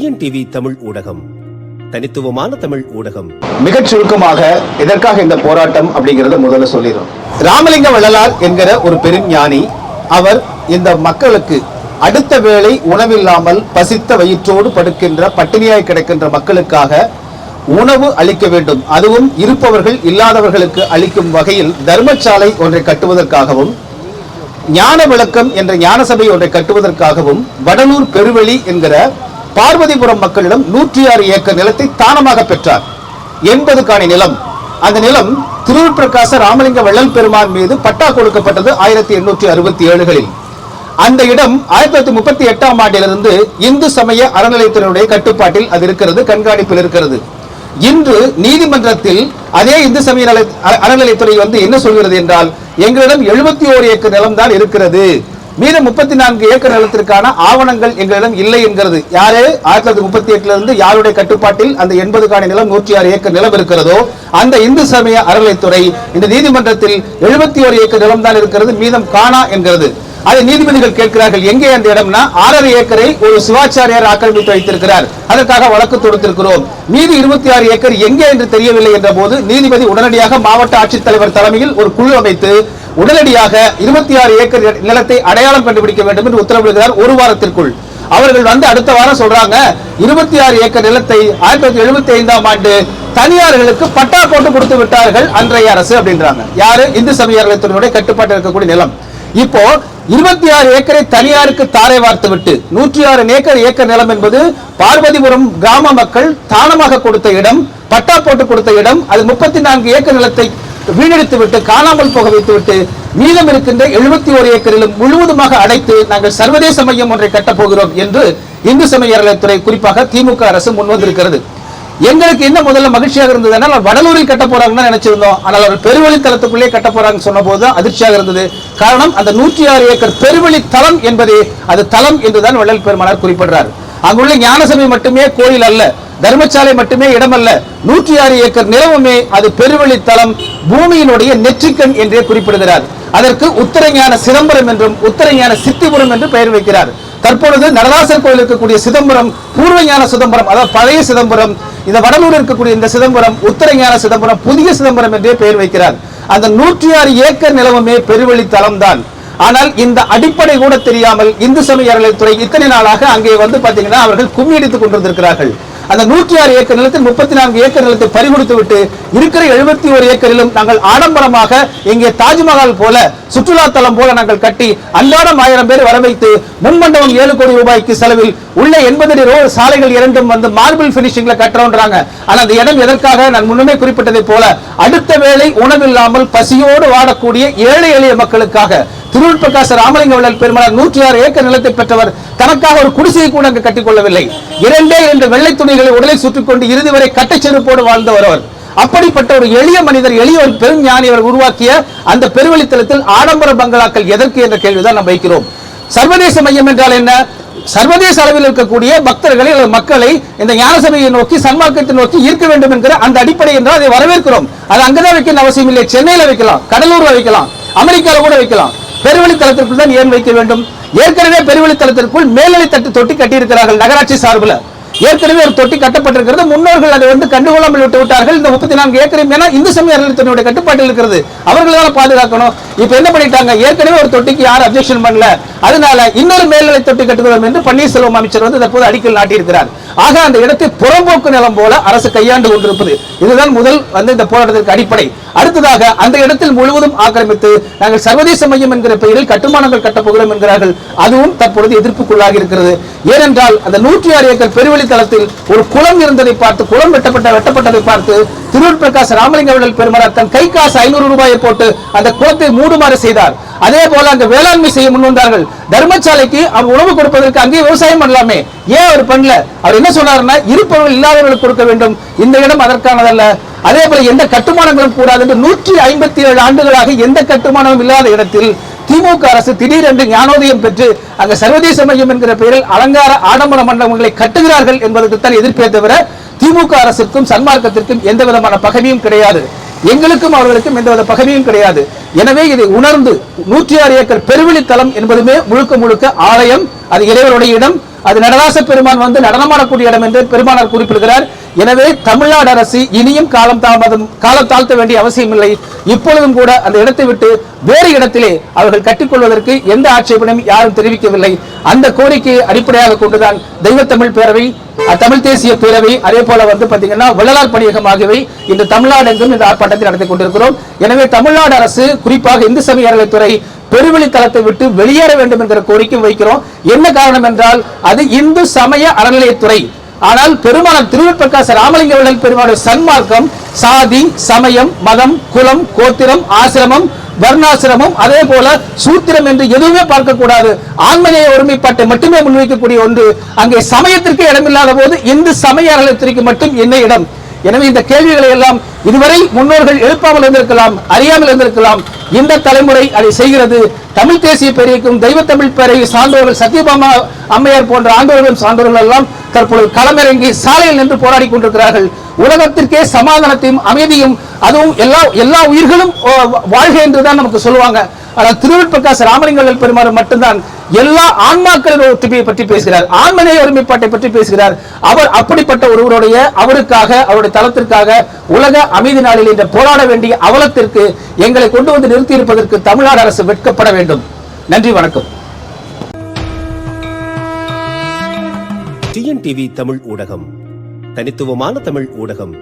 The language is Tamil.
டிஎன்டிவி தமிழ் ஊடகம். தனித்துவமான தமிழ் ஊடகம். மிகச் சுருக்கமாக எதற்காக இந்த போராட்டம் அப்படிங்கறத முதல்ல சொல்லிடும் ராமலிங்க வள்ளலார் என்கிற ஒரு பெரும் ஞானி அவர் இந்த மக்களுக்கு அடுத்த வேளை உணவில்லாமல் பசித்த வயிற்றோடு படுக்கின்ற பட்டினியாய் கிடக்கின்ற மக்களுக்காக உணவு அளிக்க வேண்டும். அதுவும் இருப்பவர்கள் இல்லாதவர்களுக்கு அளிக்கும் வகையில் தர்மசாலை ஒன்றை கட்டுவதற்காகவும் ஞான விளக்கம் என்ற ஞான சபை ஒன்றை கட்டுவதற்காகவும் வடலூர் பெருவெளி என்கிற பார்வதிபுரம் மக்களிடம் நூற்றி ஆறு ஏக்கர் நிலத்தை தானமாக பெற்றார். எண்பது காணி நிலம். அந்த நிலம் திருவிப்பிரகாச ராமலிங்க வள்ளல் பெருமான் மீது பட்டா கொடுக்கப்பட்டது ஆயிரத்தி எண்ணூற்றி அறுபத்தி ஏழுகளில். அந்த இடம் ஆயிரத்தி தொள்ளாயிரத்தி முப்பத்தி எட்டாம் ஆண்டிலிருந்து இந்து சமய அறநிலையத்தினுடைய கட்டுப்பாட்டில் அது இருக்கிறது கண்காணிப்பில் இருக்கிறது. இன்று நீதிமன்றத்தில் அதே இந்து சமய அறநிலையத்துறை வந்து என்ன சொல்கிறது என்றால் எங்களிடம் எழுபத்தி ஓரு ஏக்கர் நிலம் தான் இருக்கிறது. மீதம் முப்பத்தி நான்கு ஏக்கர் நிலத்திற்கான ஆவணங்கள் எங்களிடம் இல்லை என்கிறது. யாரு? ஆயிரத்தி தொள்ளாயிரத்தி முப்பத்தி எட்டுல இருந்து யாருடைய கட்டுப்பாட்டில் அந்த எண்பது காணி நிலம் நூற்றி ஆறு ஏக்கர் நிலம் இருக்கிறதோ அந்த இந்து சமய அறநிலைத்துறை இந்த நீதிமன்றத்தில் எழுபத்தி ஒரு ஏக்கர் நிலம் தான் இருக்கிறது மீதம் காணா என்கிறது. அதை நீதிபதிகள் கேட்கிறார்கள் எங்கே அந்த இடம்னா ஆறரை ஏக்கரை ஒரு சிவாச்சாரியார் ஆக்கிரமித்து வைத்திருக்கிறார். அதற்காக வழக்கு தொடுத்திருக்கிறோம். மீதி இருபத்தி ஆறு ஏக்கர் எங்கே என்று தெரியவில்லை என்ற போது நீதிபதி உடனடியாக மாவட்ட ஆட்சித்தலைவர் தலைமையில் ஒரு குழு அமைத்து உடனடியாக இருபத்தி ஆறு ஏக்கர் நிலத்தை அடையாளம் கண்டுபிடிக்க வேண்டும் என்று உத்தரவிடுகிறார் ஒரு வாரத்திற்குள். அவர்கள் வந்து அடுத்த வாரம் சொல்றாங்க இருபத்தி ஆறு ஏக்கர் நிலத்தை ஆயிரத்தி தொள்ளாயிரத்தி எழுபத்தி ஐந்தாம் ஆண்டு தனியார்களுக்கு பட்டா போட்டு கொடுத்து விட்டார்கள் அன்றைய அரசு அப்படின்றாங்க. யாரு? இந்து சமய கட்டுப்பாட்டில் இருக்கக்கூடிய நிலம். இப்போ இருபத்தி ஆறு ஏக்கரை தனியாருக்கு தாரை வார்த்து விட்டு நூற்றி ஆறு ஏக்கர் ஏக்கர் நிலம் என்பது பார்வதிபுரம் கிராம மக்கள் தானமாக கொடுத்த இடம் பட்டா போட்டு கொடுத்த இடம் அது முப்பத்தி நான்கு ஏக்கர் நிலத்தை வீணடித்து விட்டு காணாமல் போக வைத்து விட்டு மீதம் இருக்கின்ற எழுபத்தி ஒரு ஏக்கரிலும் முழுவதுமாக அடைத்து நாங்கள் சர்வதேச மையம் ஒன்றை கட்டப் போகிறோம் என்று இந்து சமய அறநிலையத்துறை குறிப்பாக திமுக அரசு முன்வந்திருக்கிறது எங்களுக்கு என்ன முதல்ல மகிழ்ச்சியாக இருந்ததுன்னா வடலூரில் கட்ட போறாங்கன்னு நினைச்சிருந்தோம். ஆனால் அவர் பெருவழி தளத்துக்குள்ளே கட்ட போறாங்கன்னு சொன்ன போது அதிர்ச்சியாக இருந்தது. காரணம் அந்த நூற்றி ஆறு ஏக்கர் பெருவழி தலம் என்பதே அது தலம் என்றுதான் வள்ளல் பெருமானார் குறிப்பிடுறார். அங்குள்ள ஞானசபை மட்டுமே கோயில் அல்ல தர்மசாலை மட்டுமே இடமல்ல நூற்றி ஆறு ஏக்கர் நிலவுமே அது பெருவழி பூமியினுடைய நெற்றிக்கண் என்றே குறிப்பிடுகிறார். அதற்கு உத்தரஞான சிதம்பரம் என்றும் உத்தரஞான சித்திபுரம் என்று பெயர் வைக்கிறார். தற்பொழுது நடராசர் கோயில் இருக்கக்கூடிய சிதம்பரம் பூர்வஞான சிதம்பரம் அதாவது பழைய சிதம்பரம் இந்த வடலூர் இருக்கக்கூடிய இந்த சிதம்பரம் உத்தரஞான சிதம்பரம் புதிய சிதம்பரம் என்றே பெயர் வைக்கிறார். அந்த நூற்றி ஆறு ஏக்கர் நிலவுமே பெருவழி தான். ஆனால் இந்த அடிப்படை கூட தெரியாமல் இந்து சமய அறநிலையத்துறை இத்தனை நாளாக அங்கே வந்து பாத்தீங்கன்னா அவர்கள் கும்மி அடித்துக் கொண்டிருந்திருக்கிறார்கள். அந்த நூற்றி ஆறு ஏக்கர் நிலத்தில் முப்பத்தி நான்கு ஏக்கர் நிலத்தை பறிகொடுத்து விட்டு இருக்கிற எழுபத்தி ஒரு ஏக்கரிலும் நாங்கள் ஆடம்பரமாக இங்கே தாஜ்மஹால் போல சுற்றுலா தலம் போல நாங்கள் கட்டி அன்றாடம் ஆயிரம் பேர் வர வைத்து முன்மண்டபம் ஏழு கோடி ரூபாய்க்கு செலவில் உள்ள எண்பது அடி ரோடு சாலைகள் இரண்டும் வந்து மார்பிள் பினிஷிங்ல கட்டுறோன்றாங்க. ஆனால் அந்த இடம் எதற்காக? நான் முன்னமே குறிப்பிட்டதை போல அடுத்த வேளை உணவில்லாமல் பசியோடு வாடக்கூடிய ஏழை எளிய மக்களுக்காக திருவுள் பிரகாச ராமலிங்க வள்ளல் பெருமாள் நூற்றி ஆறு ஏக்கர் நிலத்தை பெற்றவர் தனக்காக ஒரு குடிசையை கூட அங்கு கட்டிக்கொள்ளவில்லை. இரண்டே இரண்டு வெள்ளை துணிகள் உடலை சுற்றிக் கொண்டு இறுதி வரை கட்டச்செருப்போடு வாழ்ந்தவர் அவர். அப்படிப்பட்ட ஒரு எளிய மனிதர் எளிய ஒரு பெரும் ஞானி அவர் உருவாக்கிய அந்த பெருவழித்தலத்தில் ஆடம்பர பங்களாக்கள் எதற்கு என்ற கேள்விதான் நாம் வைக்கிறோம். சர்வதேச மையம் என்றால் என்ன? சர்வதேச அளவில் இருக்கக்கூடிய பக்தர்களை மக்களை இந்த ஞானசபையை நோக்கி சன்மார்க்கத்தை நோக்கி ஈர்க்க வேண்டும் என்கிற அந்த அடிப்படை என்றால் அதை வரவேற்கிறோம். அது அங்கதான் வைக்கணும் அவசியம் இல்லை. சென்னையில வைக்கலாம் கடலூர்ல வைக்கலாம் அமெரிக்கால கூட வைக்கலாம். பெருவழித்தலத்திற்குள் தான் ஏன் வைக்க வேண்டும்? ஏற்கனவே பெருவழித்தலத்திற்குள் மேல்நிலை தட்டு தொட்டி கட்டியிருக்கிறார்கள் நகராட்சி சார்பில். ஏற்கனவே ஒரு தொட்டி கட்டப்பட்டிருக்கிறது. முன்னோர்கள் அதை வந்து கண்டுகொள்ளாமல் விட்டு விட்டார்கள். இந்த முப்பத்தி நான்கு ஏக்கரையும் ஏன்னா இந்து சமய அறநிலையத்தினுடைய கட்டுப்பாட்டில் இருக்கிறது. அவர்கள் பாதுகாக்கணும். இப்போ என்ன பண்ணிட்டாங்க? ஏற்கனவே ஒரு தொட்டிக்கு யாரும் அப்ஜெக்ஷன் பண்ணல. அதனால இன்னொரு மேல்நிலை தொட்டி கட்டுகிறோம் என்று பன்னீர்செல்வம் அமைச்சர் வந்து தற்போது அடிக்கல் நாட்டியிருக்கிறார். ஆக அந்த இடத்தை புறம்போக்கு நிலம் போல அரசு கையாண்டு கொண்டிருப்பது. இதுதான் முதல் வந்து இந்த போராட்டத்திற்கு அடிப்படை. அடுத்ததாக அந்த இடத்தில் முழுவதும் ஆக்கிரமித்து நாங்கள் சர்வதேச மையம் என்கிற பெயரில் கட்டுமானங்கள் கட்டப்போகிறோம் என்கிறார்கள். அதுவும் தற்பொழுது எதிர்ப்புக்குள்ளாகி இருக்கிறது. ஏனென்றால் அந்த நூற்றி ஆறு ஏக்கர் பெருவெளி தளத்தில் ஒரு குளம் இருந்ததை பார்த்து குளம் வெட்டப்பட்ட வெட்டப்பட்டதை பார்த்து திருவூர் பிரகாஷ் ராமலிங்க வள்ளல் தன் கை காசு ஐநூறு ரூபாயை போட்டு அந்த குளத்தை மூடுமாறு செய்தார். அதே போல அங்க வேளாண்மை செய்ய முன் வந்தார்கள். தர்மசாலைக்கு அவர் உணவு கொடுப்பதற்கு அங்கே விவசாயம் பண்ணலாமே. ஏன் அவர் பண்ணல? அவர் என்ன சொன்னாருன்னா இருப்பவர்கள் இல்லாதவர்களுக்கு கொடுக்க வேண்டும். இந்த இடம் அதற்கானதல்ல. அதே போல எந்த கட்டுமானங்களும் கூடாது என்று நூற்றி ஐம்பத்தி ஏழு ஆண்டுகளாக எந்த கட்டுமானமும் இல்லாத இடத்தில் திமுக அரசு திடீரென்று ஞானோதயம் பெற்று அங்கு சர்வதேச மையம் என்கிற பெயரில் அலங்கார ஆடம்பர மண்டபங்களை கட்டுகிறார்கள் என்பதற்கு தான் எதிர்ப்பே தவிர திமுக அரசிற்கும் சன்மார்க்கத்திற்கும் எந்த விதமான பகைமையும் கிடையாது. எங்களுக்கும் அவர்களுக்கும் எந்தவித பகமையும் கிடையாது. எனவே இதை உணர்ந்து நூற்றி ஆறு ஏக்கர் பெருவெளி என்பதுமே முழுக்க முழுக்க ஆலயம் அது இறைவனுடைய இடம் அது நடராச பெருமான் வந்து நடனமாடக்கூடிய இடம் என்று பெருமானார் குறிப்பிடுகிறார். எனவே தமிழ்நாடு அரசு இனியும் காலம் தாமதம் காலம் தாழ்த்த வேண்டிய அவசியம் இல்லை. இப்பொழுதும் கூட அந்த இடத்தை விட்டு வேறு இடத்திலே அவர்கள் கட்டிக்கொள்வதற்கு எந்த ஆட்சேபனையும் யாரும் தெரிவிக்கவில்லை. அந்த கோரிக்கையை அடிப்படையாக கொண்டுதான் தெய்வ தமிழ் பேரவை தமிழ் தேசிய பேரவை அதே போல வந்து பாத்தீங்கன்னா வள்ளலார் பணியகம் ஆகியவை இந்த தமிழ்நாடு எங்கும் இந்த ஆர்ப்பாட்டத்தை நடத்தி கொண்டிருக்கிறோம். எனவே தமிழ்நாடு அரசு குறிப்பாக இந்து சமய அறநிலைத்துறை பெருவெளி தளத்தை விட்டு வெளியேற வேண்டும் என்கிற கோரிக்கை வைக்கிறோம். என்ன காரணம் என்றால் அது இந்து சமய அறநிலையத்துறை ஆனால் பெருமானார் திருவிற்பிரகாச ராமலிங்க வள்ளல் பெருமாளுடைய சன்மார்க்கம் சாதி சமயம் மதம் குலம் கோத்திரம் ஆசிரமம் வர்ணாசிரமம் அதே போல சூத்திரம் என்று எதுவுமே பார்க்கக்கூடாது. ஆன்மநேய ஒருமைப்பாட்டை மட்டுமே முன்வைக்கக்கூடிய ஒன்று. அங்கே சமயத்திற்கு இடமில்லாத போது இந்து சமய அறத்திற்கு மட்டும் என்ன இடம். எனவே இந்த கேள்விகளை எல்லாம் இதுவரை முன்னோர்கள் எழுப்பாமல் இருந்திருக்கலாம் அறியாமல் இருந்திருக்கலாம். இந்த தலைமுறை அதை செய்கிறது. தமிழ் தேசிய பேரைக்கும் தெய்வ தமிழ் பேரையை சார்ந்தவர்கள் சத்யபாமா அம்மையார் போன்ற ஆண்டவர்களும் சார்ந்தவர்கள் எல்லாம் தற்பொழுது களமிறங்கி சாலையில் நின்று போராடி கொண்டிருக்கிறார்கள். உலகத்திற்கே சமாதானத்தையும் அமைதியும் அதுவும் எல்லா எல்லா உயிர்களும் வாழ்க என்றுதான் நமக்கு சொல்லுவாங்க. ஆனால் திருவிற்பிரகாச ராமலிங்கல் பெருமாறு மட்டும்தான். எல்லா ஆன்மாக்களின் ஒத்துமையை பற்றி பேசுகிறார். ஆன்மநேய ஒருமைப்பாட்டை பற்றி பேசுகிறார். அவர் அப்படிப்பட்ட ஒருவருடைய அவருக்காக அவருடைய தளத்திற்காக உலக அமைதி நாளில் இன்று போராட வேண்டிய அவலத்திற்கு எங்களை கொண்டு வந்து நிறுத்தி இருப்பதற்கு தமிழ்நாடு அரசு வெட்கப்பட வேண்டும். நன்றி வணக்கம். டிஎன்டிவி தமிழ் ஊடகம். தனித்துவமான தமிழ் ஊடகம்.